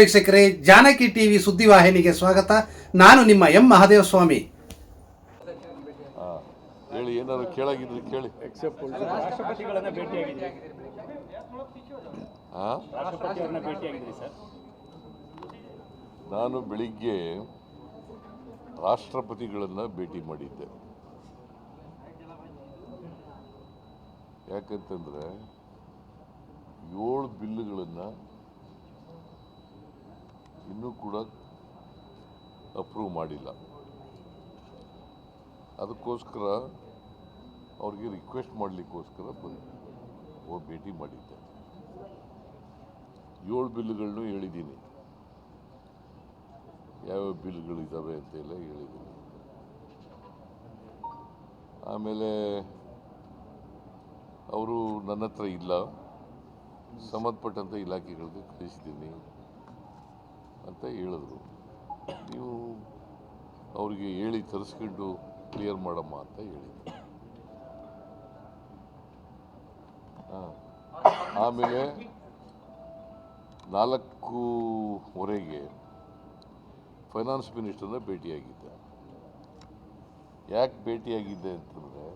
ವೀಕ್ಷಕರೇ ಜಾನಕಿ ಟಿವಿ ಸುದ್ದಿವಾಹಿನಿಗೆ ಸ್ವಾಗತ. ನಾನು ನಿಮ್ಮ ಎಂ ಮಹಾದೇವಸ್ವಾಮಿ. ಹಾ ಹೇಳಿ ಏನಾದ್ರು ಕೇಳಾಗಿದ್ರೆ ಕೇಳಿ. ರಾಷ್ಟ್ರಪತಿಗಳನ್ನ ರಾಷ್ಟ್ರಪತಿಯವರನ್ನ ಸರ್. ನಾನು ಬೆಳಿಗ್ಗೆ ರಾಷ್ಟ್ರಪತಿಗಳನ್ನ ಭೇಟಿ ಮಾಡಿದ್ದೆ. ಯಾಕಂತಂದ್ರೆ ಏಳು ಬಿಲ್லுಗಳನ್ನು ಇನ್ನೂ ಕೂಡ ಅಪ್ರೂವ್ ಮಾಡಿಲ್ಲ. ಅದಕ್ಕೋಸ್ಕರ ಅವ್ರಿಗೆ ರಿಕ್ವೆಸ್ಟ್ ಮಾಡಲಿಕ್ಕೋಸ್ಕರ ಬಂದು ಹೋಗಿ ಭೇಟಿ ಮಾಡಿದ್ದೆ. ಏಳು ಬಿಲ್லுಗಳನ್ನು ಹೇಳಿದ್ದೀನಿ. ಯಾವ್ಯಾವ ಬಿಲ್ಗಳಿದ್ದಾವೆ ಅಂತೆಲ್ಲ ಹೇಳಿದ್ದೀನಿ. ಆಮೇಲೆ ಅವರು ನನ್ನ ಹತ್ರ ಇಲ್ಲ. ಸಂಬಂಧಪಟ್ಟಂಥ ಇಲಾಖೆಗಳಿಗೆ ಕಳಿಸ್ತೀನಿ ಅಂತ ಹೇಳಿದ್ರು. ನೀವು ಅವರಿಗೆ ಹೇಳಿ ತರಿಸ್ಕೊಂಡು ಕ್ಲಿಯರ್ ಮಾಡಮ್ಮ ಅಂತ ಹೇಳಿದ್ರು. ಆಮೇಲೆ ನಾಲ್ಕೂವರೆಗೆ ಫೈನಾನ್ಸ್ ಮಿನಿಸ್ಟರ್ನ ಭೇಟಿಯಾಗಿದ್ದೆ. ಯಾಕೆ ಭೇಟಿಯಾಗಿದ್ದೆ ಅಂತಂದರೆ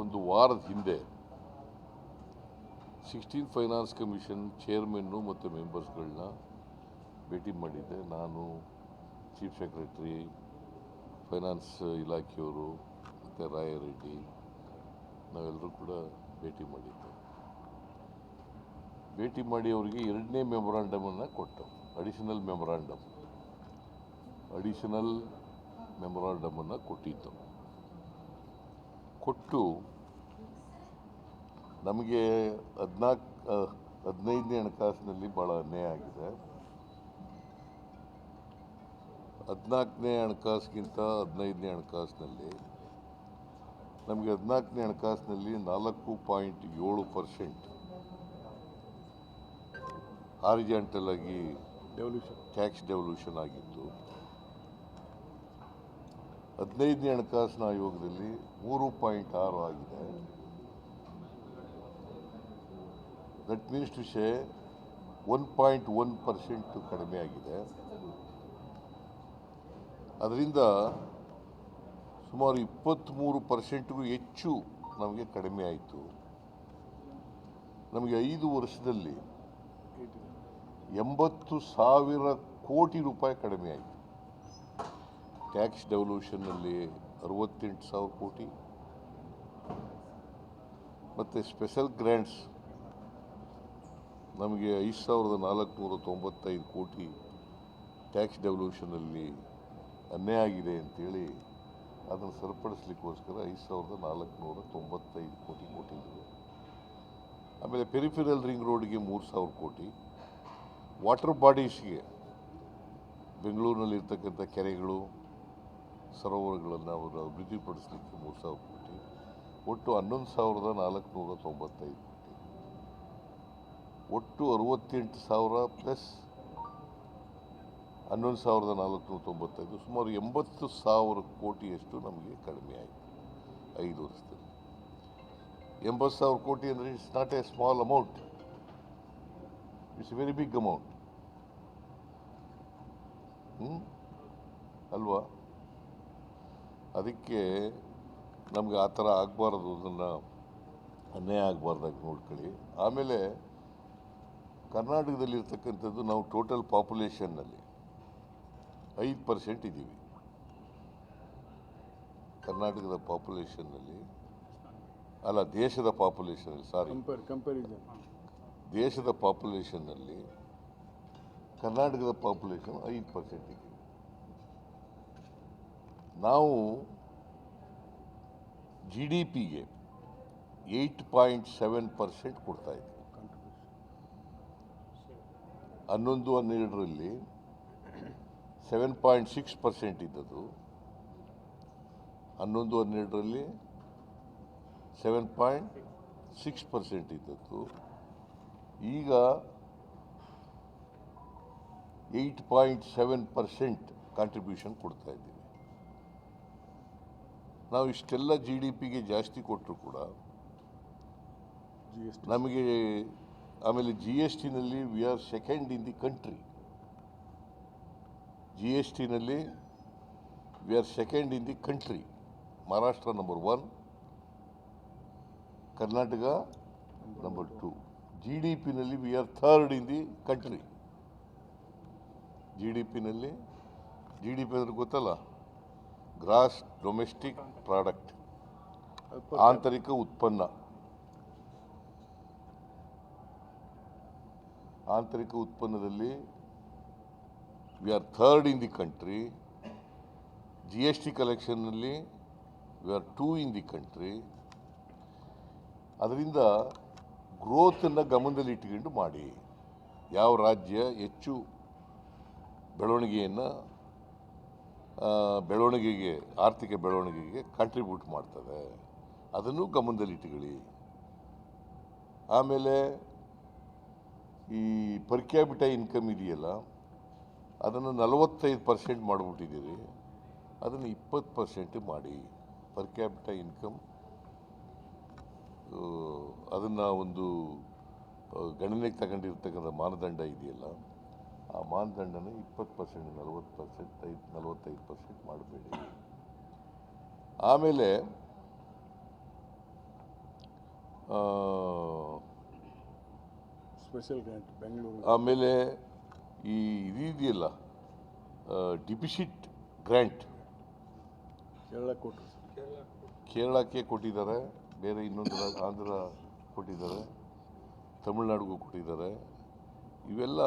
ಒಂದು ವಾರದ ಹಿಂದೆ ಸಿಕ್ಸ್ಟೀನ್ ಫೈನಾನ್ಸ್ ಕಮಿಷನ್ ಚೇರ್ಮನ್ನು ಮತ್ತು ಮೆಂಬರ್ಸ್ಗಳನ್ನ ಭೇಟಿ ಮಾಡಿದ್ದೆ. ನಾನು ಚೀಫ್ ಸೆಕ್ರೆಟ್ರಿ, ಫೈನಾನ್ಸ್ ಇಲಾಖೆಯವರು ಮತ್ತು ರಾಯರೆಡ್ಡಿ ನಾವೆಲ್ಲರೂ ಕೂಡ ಭೇಟಿ ಮಾಡಿದ್ದೆ. ಭೇಟಿ ಮಾಡಿ ಅವರಿಗೆ ಎರಡನೇ ಮೆಮೊರಾಂಡಮನ್ನು ಕೊಟ್ಟು ಅಡಿಷನಲ್ ಮೆಮೊರಾಂಡಮ್. ಅಡಿಷನಲ್ ಮೆಮೊರಾಂಡಮನ್ನು ಕೊಟ್ಟಿದ್ದು. ಕೊಟ್ಟು ನಮಗೆ ಹದಿನಾಲ್ಕು ಹದಿನೈದನೇ ಹಣಕಾಸಿನಲ್ಲಿ ಭಾಳ ಅನ್ಯಾಯ ಆಗಿದೆ. ಹದಿನಾಲ್ಕನೇ ಹಣಕಾಸಿಗಿಂತ ಹದಿನೈದನೇ ಹಣಕಾಸಿನಲ್ಲಿ. ನಮಗೆ ಹದಿನಾಲ್ಕನೇ ಹಣಕಾಸಿನಲ್ಲಿ ನಾಲ್ಕು ಪಾಯಿಂಟ್ ಏಳು ಪರ್ಸೆಂಟ್. ಹಾರಿಜಾಂಟಲ್ ಆಗಿ ಟ್ಯಾಕ್ಸ್ ಡೆವಲ್ಯೂಷನ್ ಆಗಿತ್ತು. ಹದಿನೈದನೇ ಹಣಕಾಸಿನ ಆಯೋಗದಲ್ಲಿ ಮೂರು ಪಾಯಿಂಟ್ ಆರು ಆಗಿದೆ. ದಟ್ ಮೀನ್ಸ್ ಟು ಶೇ ಒನ್ ಪಾಯಿಂಟ್ ಒನ್ ಪರ್ಸೆಂಟ್ ಕಡಿಮೆ ಆಗಿದೆ. ಅದರಿಂದ ಸುಮಾರು ಇಪ್ಪತ್ತ್ಮೂರು ಪರ್ಸೆಂಟ್ಗೂ ಹೆಚ್ಚು ನಮಗೆ ಕಡಿಮೆ ಆಯಿತು. ನಮಗೆ ಐದು ವರ್ಷದಲ್ಲಿ ಎಂಬತ್ತು ಸಾವಿರ ಕೋಟಿ ರೂಪಾಯಿ ಕಡಿಮೆ ಆಯಿತು. ಟ್ಯಾಕ್ಸ್ ಡೆವಲ್ಯೂಷನ್ನಲ್ಲಿ ಅರವತ್ತೆಂಟು ಸಾವಿರ ಕೋಟಿ. ಮತ್ತು ಸ್ಪೆಷಲ್ ಗ್ರ್ಯಾಂಟ್ಸ್ ನಮಗೆ ಐದು ಸಾವಿರದ ನಾಲ್ಕುನೂರ ತೊಂಬತ್ತೈದು ಕೋಟಿ ಟ್ಯಾಕ್ಸ್ ಡೆವಲ್ಯೂಷನಲ್ಲಿ ಅನ್ಯಾಯ ಆಗಿದೆ ಅಂತೇಳಿ ಅದನ್ನು ಸರಿಪಡಿಸ್ಲಿಕ್ಕೋಸ್ಕರ ಐದು ಸಾವಿರದ ನಾಲ್ಕುನೂರ ತೊಂಬತ್ತೈದು ಕೋಟಿ ಕೊಟ್ಟಿದ್ದರು ಆಮೇಲೆ ಪೆರಿಫೆರಲ್ ರಿಂಗ್ ರೋಡ್ಗೆ ಮೂರು ಸಾವಿರ ಕೋಟಿ. ವಾಟರ್ ಬಾಡೀಸ್ಗೆ ಬೆಂಗಳೂರಿನಲ್ಲಿರ್ತಕ್ಕಂಥ ಕೆರೆಗಳು, ಸರೋವರಗಳನ್ನು ಅವರು ಅಭಿವೃದ್ಧಿಪಡಿಸಲಿಕ್ಕೆ ಮೂರು ಸಾವಿರ ಕೋಟಿ. ಒಟ್ಟು ಹನ್ನೊಂದು ಸಾವಿರದ ನಾಲ್ಕುನೂರ ತೊಂಬತ್ತೈದು ಕೋಟಿ. ಒಟ್ಟು ಅರವತ್ತೆಂಟು ಸಾವಿರ ಪ್ಲಸ್ ಹನ್ನೊಂದು ಸಾವಿರದ ನಾಲ್ಕುನೂರ ತೊಂಬತ್ತೈದು, ಸುಮಾರು ಎಂಬತ್ತು ಸಾವಿರ ಕೋಟಿಯಷ್ಟು ನಮಗೆ ಕಡಿಮೆ ಆಯಿತು, ಐದು ವರ್ಷದಲ್ಲಿ. ಎಂಬತ್ತು ಸಾವಿರ ಕೋಟಿ ಅಂದರೆ it's not a small amount it's very big amount ಹ್ಞೂ ಅಲ್ವಾ? ಅದಕ್ಕೆ ನಮಗೆ ಆ ಥರ ಆಗಬಾರ್ದು, ಅದನ್ನು ಅನ್ಯಾಯ ಆಗಬಾರ್ದಾಗಿ ನೋಡ್ಕೊಳ್ಳಿ. ಆಮೇಲೆ ಕರ್ನಾಟಕದಲ್ಲಿರ್ತಕ್ಕಂಥದ್ದು ನಾವು ಟೋಟಲ್ ಪಾಪ್ಯುಲೇಷನ್ನಲ್ಲಿ ಐದು ಪರ್ಸೆಂಟ್ ಇದ್ದೀವಿ. ಕರ್ನಾಟಕದ ಪಾಪ್ಯುಲೇಷನ್ನಲ್ಲಿ ಅಲ್ಲ ದೇಶದ ಪಾಪ್ಯುಲೇಷನಲ್ಲಿ ಸಾರಿ ದೇಶದ ಪಾಪ್ಯುಲೇಷನ್ನಲ್ಲಿ ಕರ್ನಾಟಕದ ಪಾಪ್ಯುಲೇಷನ್ ಐದು ಪರ್ಸೆಂಟ್ ಇದೆ ನಾವು ಜಿ ಡಿ ಪಿಗೆ ಏಯ್ಟ್ ಪಾಯಿಂಟ್ ಸೆವೆನ್ ಪರ್ಸೆಂಟ್ ಕೊಡ್ತಾ ಇದ್ದೀವಿ. ಹನ್ನೊಂದು ಹನ್ನೆರಡರಲ್ಲಿ ಸೆವೆನ್ ಪಾಯಿಂಟ್ ಸಿಕ್ಸ್ ಪರ್ಸೆಂಟ್ ಇದ್ದದ್ದು. ಹನ್ನೊಂದು ಹನ್ನೆರಡರಲ್ಲಿ ಸೆವೆನ್ ಪಾಯಿಂಟ್ ಸಿಕ್ಸ್ ಪರ್ಸೆಂಟ್ ಇದ್ದದ್ದು. ಈಗ eight point seven percent contribution ಕೊಡ್ತಾ ಇದ್ದೀವಿ. ನಾವು ಇಷ್ಟೆಲ್ಲ ಜಿ ಡಿ ಪಿಗೆ ಜಾಸ್ತಿ ಕೊಟ್ಟರು ಕೂಡ ನಮಗೆ ಆಮೇಲೆ G S ಟಿನಲ್ಲಿ we are second in the country G S ಟಿನಲ್ಲಿ we are second in the country Maharashtra number one Karnataka number two G D ಪಿನಲ್ಲಿ we are third in the country G D ಪಿನಲ್ಲಿ G D P ಅಂದ್ರೆ ಗೊತ್ತಲ್ಲ? Gross domestic product ಆಂತರಿಕ ಉತ್ಪನ್ನ. ಆಂತರಿಕ ಉತ್ಪನ್ನದಲ್ಲಿ we are third in the country G S T ಕಲೆಕ್ಷನ್ನಲ್ಲಿ we are two in the country ಅದರಿಂದ ಗ್ರೋತನ್ನು ಗಮನದಲ್ಲಿ ಇಟ್ಕೊಂಡು ಮಾಡಿ. ಯಾವ ರಾಜ್ಯ ಹೆಚ್ಚು ಬೆಳವಣಿಗೆಯನ್ನು ಬೆಳವಣಿಗೆಗೆ, ಆರ್ಥಿಕ ಬೆಳವಣಿಗೆಗೆ ಕಾಂಟ್ರಿಬ್ಯೂಟ್ ಮಾಡ್ತದೆ. ಅದನ್ನು ಗಮನದಲ್ಲಿ ಇಟ್ಕೊಳ್ಳಿ ಆಮೇಲೆ ಈ ಪರ್ ಕ್ಯಾಪಿಟ ಇನ್ಕಮ್ ಇದೆಯಲ್ಲ ಅದನ್ನು ನಲವತ್ತೈದು ಪರ್ಸೆಂಟ್ ಮಾಡಿಬಿಟ್ಟಿದ್ದೀರಿ. ಅದನ್ನು ಇಪ್ಪತ್ತು ಪರ್ಸೆಂಟ್ ಮಾಡಿ. ಪರ್ ಕ್ಯಾಪಿಟ ಇನ್ಕಮ್ ಅದನ್ನು ಒಂದು ಗಣನೆಗೆ ತಗೊಂಡಿರ್ತಕ್ಕಂಥ ಮಾನದಂಡ ಇದೆಯಲ್ಲ ಆ ಮಾನದಂಡನ ಇಪ್ಪತ್ತು ಪರ್ಸೆಂಟ್ ನಲವತ್ತು ಪರ್ಸೆಂಟ್ ಐದು ನಲವತ್ತೈದು ಪರ್ಸೆಂಟ್ ಮಾಡಬೇಡಿ. ಆಮೇಲೆ ಸ್ಪೆಷಲ್ ಗ್ರಾಂಟ್ ಬೆಂಗಳೂರು ಆಮೇಲೆ ಈ ಇದೆಯಲ್ಲ ಡಿಪಿಶಿಟ್ ಗ್ರ್ಯಾಂಟ್ ಕೇರಳ ಕೊಟ್ಟರು ಕೇರಳಕ್ಕೆ ಕೊಟ್ಟಿದ್ದಾರೆ ಬೇರೆ ಇನ್ನೊಂದು ಆಂಧ್ರ ಕೊಟ್ಟಿದ್ದಾರೆ ತಮಿಳ್ನಾಡಿಗೂ ಕೊಟ್ಟಿದ್ದಾರೆ. ಇವೆಲ್ಲ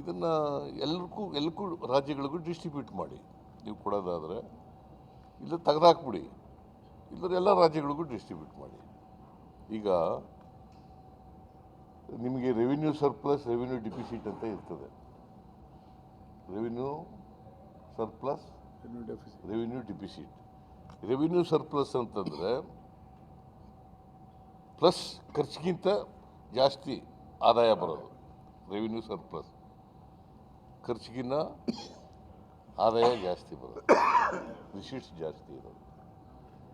ಇದನ್ನು ಎಲ್ಲರಿಗೂ ಎಲ್ಲಕ್ಕೂ ರಾಜ್ಯಗಳಿಗೂ ಡಿಸ್ಟ್ರಿಬ್ಯೂಟ್ ಮಾಡಿ. ನೀವು ಕೊಡೋದಾದರೆ ಇಲ್ಲ ತೆಗೆದಾಕ್ಬಿಡಿ. ಇಲ್ಲದ್ರೆ ಎಲ್ಲ ರಾಜ್ಯಗಳಿಗೂ ಡಿಸ್ಟ್ರಿಬ್ಯೂಟ್ ಮಾಡಿ. ಈಗ ನಿಮಗೆ ರೆವಿನ್ಯೂ ಸರ್ಪ್ಲಸ್ ರೆವಿನ್ಯೂ ಡಿಫಿಸಿಟ್ ಅಂತ ಇರ್ತದೆ. Revenue surplus revenue deficit revenue surplus ಅಂತಂದರೆ ಪ್ಲಸ್ ಖರ್ಚಿಗಿಂತ ಜಾಸ್ತಿ ಆದಾಯ ಬರೋದು. ರೆವಿನ್ಯೂ ಸರ್ಪ್ಲಸ್ ಖರ್ಚಿಗಿನ್ನ ಆದಾಯ ಜಾಸ್ತಿ ಬರೋದು. ರಿಸೀಟ್ಸ್ ಜಾಸ್ತಿ ಇರೋದು.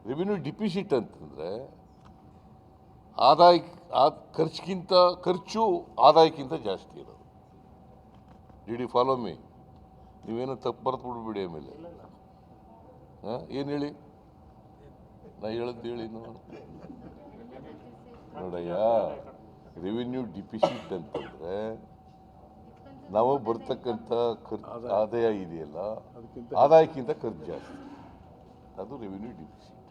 ರೆವಿನ್ಯೂ ಡಿಪಿಸಿಟ್ ಅಂತಂದರೆ ಆದಾಯ ಖರ್ಚಿಗಿಂತ ಖರ್ಚು ಆದಾಯಕ್ಕಿಂತ ಜಾಸ್ತಿ ಇರೋದು. ಡಿ ಡಿ ಫಾಲೋ ಮೀ ನೀವೇನೋ ತಪ್ಪು ಬರ್ತು ಬಿಡ್ಬಿಡಿ ಆಮೇಲೆ. ಹಾಂ? ಏನು ಹೇಳಿ? ನಾ ಹೇಳದ್ದು ಹೇಳಿ ನೋಡು. ನೋಡಯ್ಯ ರೆವಿನ್ಯೂ ಡಿಪಿಸಿಟ್ ಅಂತಂದರೆ ನಾವು ಬರ್ತಕ್ಕಂಥ ಖರ್ಚು ಆದಾಯ. ಇದೆಯಲ್ಲ ಅದಕ್ಕಿಂತ ಆದಾಯಕ್ಕಿಂತ ಖರ್ಚು ಜಾಸ್ತಿ. ಅದು ರೆವಿನ್ಯೂ ಡಿಪಿಸಿಟ್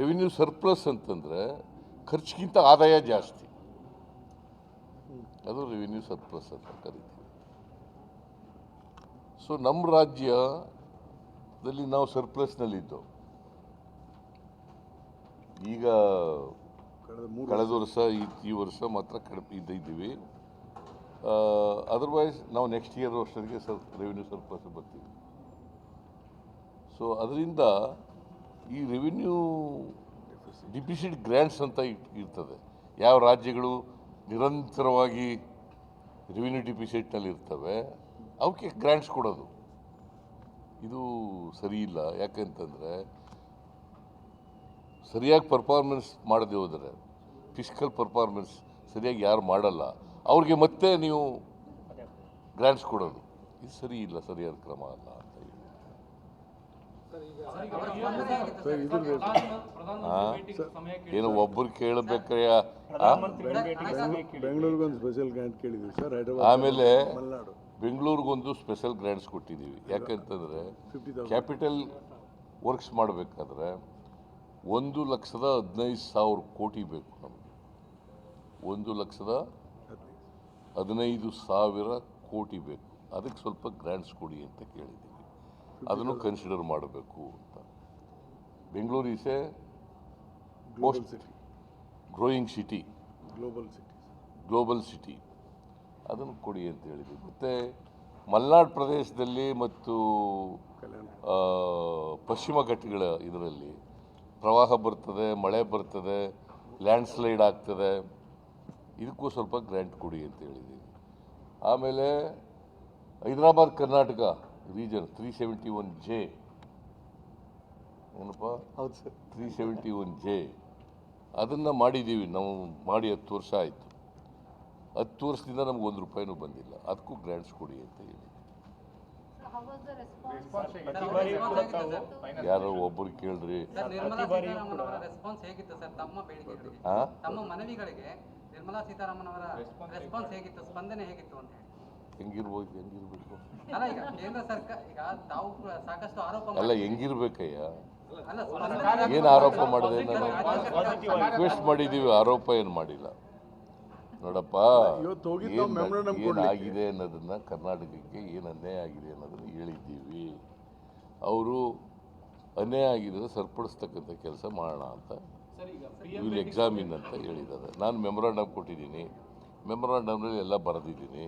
ರೆವಿನ್ಯೂ ಸರ್ಪ್ಲಸ್ ಅಂತಂದರೆ ಖರ್ಚಿಗಿಂತ ಆದಾಯ ಜಾಸ್ತಿ. ಅದು ರೆವಿನ್ಯೂ ಸರ್ಪ್ಲಸ್ ಅಂತ ಕರಿತೀವಿ. ಸೊ ನಮ್ಮ ರಾಜ್ಯದಲ್ಲಿ ನಾವು ಸರ್ಪ್ಲಸ್ನಲ್ಲಿದ್ದೆವು ಈಗ ಕಳೆದ ವರ್ಷ. ಈ ವರ್ಷ ಮಾತ್ರ ಕಡಿಮೆ ಇದ್ದಿದ್ದೀವಿ ಅದರ್ವೈಸ್ ನಾವು ನೆಕ್ಸ್ಟ್ ಇಯರ್ ಅಷ್ಟೊತ್ತಿಗೆ ಸರ್ ರೆವಿನ್ಯೂ ಸರ್ಪ್ಲಸ್ ಬರ್ತೀವಿ. ಸೊ ಅದರಿಂದ ಈ ರೆವಿನ್ಯೂ ಡಿಪಿಸಿಟ್ ಗ್ರ್ಯಾಂಟ್ಸ್ ಅಂತ ಇಟ್- ಇರ್ತದೆ. ಯಾವ ರಾಜ್ಯಗಳು ನಿರಂತರವಾಗಿ ರೆವಿನ್ಯೂ ಡಿಪಿಸಿಟ್ನಲ್ಲಿ ಇರ್ತವೆ ಅವಕ್ಕೆ ಗ್ರ್ಯಾಂಟ್ಸ್ ಕೊಡೋದು. ಇದು ಸರಿಯಿಲ್ಲ ಇಲ್ಲ. ಯಾಕಂತಂದರೆ ಸರಿಯಾಗಿ ಪರ್ಫಾರ್ಮೆನ್ಸ್ ಮಾಡದೆ ಹೋದರೆ ಫಿಸಿಕಲ್ ಪರ್ಫಾರ್ಮೆನ್ಸ್ ಸರಿಯಾಗಿ ಯಾರು ಮಾಡಲ್ಲ ಅವ್ರಿಗೆ ಮತ್ತೆ ನೀವು ಗ್ರ್ಯಾಂಟ್ಸ್ ಕೊಡೋದು. ಇದು ಸರಿ ಇಲ್ಲ ಸರಿಯಾದ ಕ್ರಮ ಅಲ್ಲ ಅಂತ ಹೇಳಿ ಸರ್ ಇದ್ರ ಆ? ಏನೋ ಒಬ್ಬರು ಕೇಳಬೇಕಾರೆ ಬೆಂಗಳೂರಿಗೊಂದು ಸ್ಪೆಷಲ್ ಗ್ರಾಂಟ್ ಕೇಳಿದ್ವಿ ಸರ್ ಹೈದರಾಬಾದ್ ಆಮೇಲೆ ಬೆಂಗಳೂರಿಗೊಂದು ಸ್ಪೆಷಲ್ ಗ್ರ್ಯಾಂಟ್ಸ್ ಕೊಟ್ಟಿದ್ದೀವಿ. ಯಾಕಂತಂದರೆ ಕ್ಯಾಪಿಟಲ್ ವರ್ಕ್ಸ್ ಮಾಡಬೇಕಾದ್ರೆ ಒಂದು ಲಕ್ಷದ ಹದಿನೈದು ಸಾವಿರ ಕೋಟಿ ಬೇಕು ನಮಗೆ. ಒಂದು ಲಕ್ಷದ ಹದಿನೈದು. ಸಾವಿರ ಕೋಟಿ ಬೇಕು. ಅದಕ್ಕೆ ಸ್ವಲ್ಪ ಗ್ರ್ಯಾಂಟ್ಸ್ ಕೊಡಿ ಅಂತ ಕೇಳಿದ್ದೀವಿ ಅದನ್ನು ಕನ್ಸಿಡರ್ ಮಾಡಬೇಕು ಅಂತ. Bengaluru is a most city growing city global city global city ಅದನ್ನು ಕೊಡಿ ಅಂತ ಹೇಳಿದ್ವಿ. ಮತ್ತು ಮಲೆನಾಡು ಪ್ರದೇಶದಲ್ಲಿ ಮತ್ತು ಪಶ್ಚಿಮ ಘಟ್ಟಗಳ ಇದರಲ್ಲಿ ಪ್ರವಾಹ ಬರ್ತದೆ ಮಳೆ ಬರ್ತದೆ ಲ್ಯಾಂಡ್ ಸ್ಲೈಡ್ ಆಗ್ತದೆ. ಇದಕ್ಕೂ ಸ್ವಲ್ಪ ಗ್ರ್ಯಾಂಟ್ ಕೊಡಿ ಅಂತ ಹೇಳಿದ್ದೀವಿ ಆಮೇಲೆ Hyderabad Karnataka. Region three seventy one J ಏನಪ್ಪ? ಹೌದು sir. Three seventy one J ಅದನ್ನು ಮಾಡಿದ್ದೀವಿ ನಾವು ಮಾಡಿ ಹತ್ತು ವರ್ಷ ಆಯಿತು. ಹತ್ತು ವರ್ಷದಿಂದ ನಮ್ಗೆ ಒಂದು ರೂಪಾಯಿನೂ ಬಂದಿಲ್ಲ. ಅದಕ್ಕೂ ಗ್ರ್ಯಾಂಟ್ಸ್ ಕೊಡಿ ಅಂತ ಹೇಳಿ. ಯಾರೋ ಒಬ್ಬರು ಕೇಳ್ರಿ. ಸರ್ ನಿರ್ಮಲಾ ಸೀತಾರಾಮನ್ ಅವರ ರೆಸ್ಪಾನ್ಸ್ ಹೇಗಿತ್ತು ಸರ್? ತಮ್ಮ ಬೇಡಿಕೆಗಳಿಗೆ. ತಮ್ಮ ಮನವಿಗಳಿಗೆ ನಿರ್ಮಲಾ ಸೀತಾರಾಮನ್ ಅವರ ರೆಸ್ಪಾನ್ಸ್ ಹೇಗಿತ್ತು? ಸ್ಪಂದನೆ ಹೇಗಿತ್ತು ಅಂತ ಹೇಳಿ. ಹೆಂಗಿರ್ಬೋದು ಹೆಂಗಿರ್ಬೇಕು. ಅಲ್ಲ ಈಗ ಕೇಂದ್ರ ಸರ್ಕಾರ ಈಗ ತಾವು ಕೂಡ ಸಾಕಷ್ಟು ಆರೋಪ ಅಲ್ಲ ಹೆಂಗಿರ್ಬೇಕಯ್ಯ? ಅಲ್ಲ ಏನು ಆರೋಪ ಮಾಡಿದೆ ನಾನು? ಪಾಸಿಟಿವ್ ಆಗಿ ರಿಕ್ವೆಸ್ಟ್ ಮಾಡಿದ್ದೀವಿ ಆರೋಪ ಏನು ಮಾಡಿಲ್ಲ. ನೋಡಪ್ಪ ಇವತ್ತು ಹೋಗಿದ್ದು ನಾವು ಏನ್ memorandum ಏನ್ ಕೊಡ್ಲಿಕ್ಕೆ. ಆಗಿದೆ ಅನ್ನೋದನ್ನ ಕರ್ನಾಟಕಕ್ಕೆ ಏನು ಅನ್ಯಾಯ ಆಗಿದೆ ಅನ್ನೋದನ್ನ ಹೇಳಿದ್ದೀವಿ. ಅವರು ಅನ್ಯಾಯ ಆಗಿರೋದು ಸರಿಪಡಿಸ್ತಕ್ಕಂಥ ಕೆಲಸ ಮಾಡೋಣ ಅಂತ ವಿಲ್ ಎಕ್ಸಾಮಿನ್ ಅಂತ ಹೇಳಿದ್ದಾರೆ. ನಾನು ಮೆಮೊರಾಂಡಮ್ ಕೊಟ್ಟಿದ್ದೀನಿ. ಮೆಮೊರಾಂಡಮ್ನಲ್ಲಿ ಎಲ್ಲ ಬರೆದಿದ್ದೀನಿ.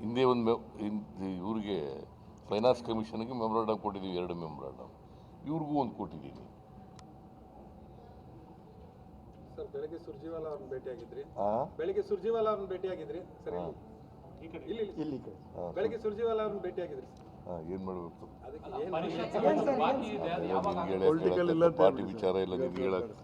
ಹಿಂದೆ ಒಂದು ಮೆ ಹಿಂದೆ ಇವ್ರಿಗೆ ಫೈನಾನ್ಸ್ ಕಮಿಷನ್ಗೆ ಮೆಮೊರಾಂಡಮ್ ಕೊಟ್ಟಿದ್ದೀವಿ ಎರಡು ಮೆಮೊರಾಂಡಮ್ ಇವ್ರಿಗೂ ಒಂದು ಕೊಟ್ಟಿದ್ದೀನಿ. ಸರ್ ಬೆಳಗ್ಗೆ ಸುರ್ಜಿವಾಲ ಅವ್ರನ್ನ ಭೇಟಿಯಾಗಿದ್ರಿ? ಬೆಳಗ್ಗೆ ಸುರ್ಜಿವಾಲ ಅವ್ರನ್ನ ಭೇಟಿಯಾಗಿದ್ರಿ? ಸರ್ ಇಲ್ಲಿ ಇಲ್ಲಿ ಇಲ್ಲಿ ಬೆಳಗ್ಗೆ ಸುರ್ಜಿವಾಲ ಅವ್ರನ್ನ ಭೇಟಿಯಾಗಿದ್ರಿ ಹಾಂ ಏನು ಮಾಡಬೇಕು? ಅದಕ್ಕೆ ಏನು ನಿಮ್ಗೆ Political ಇಲ್ಲ ಪಾರ್ಟಿ ವಿಚಾರ ಇಲ್ಲ ನಿಮ್ಗೆ ಹೇಳಕ್ಕೆ.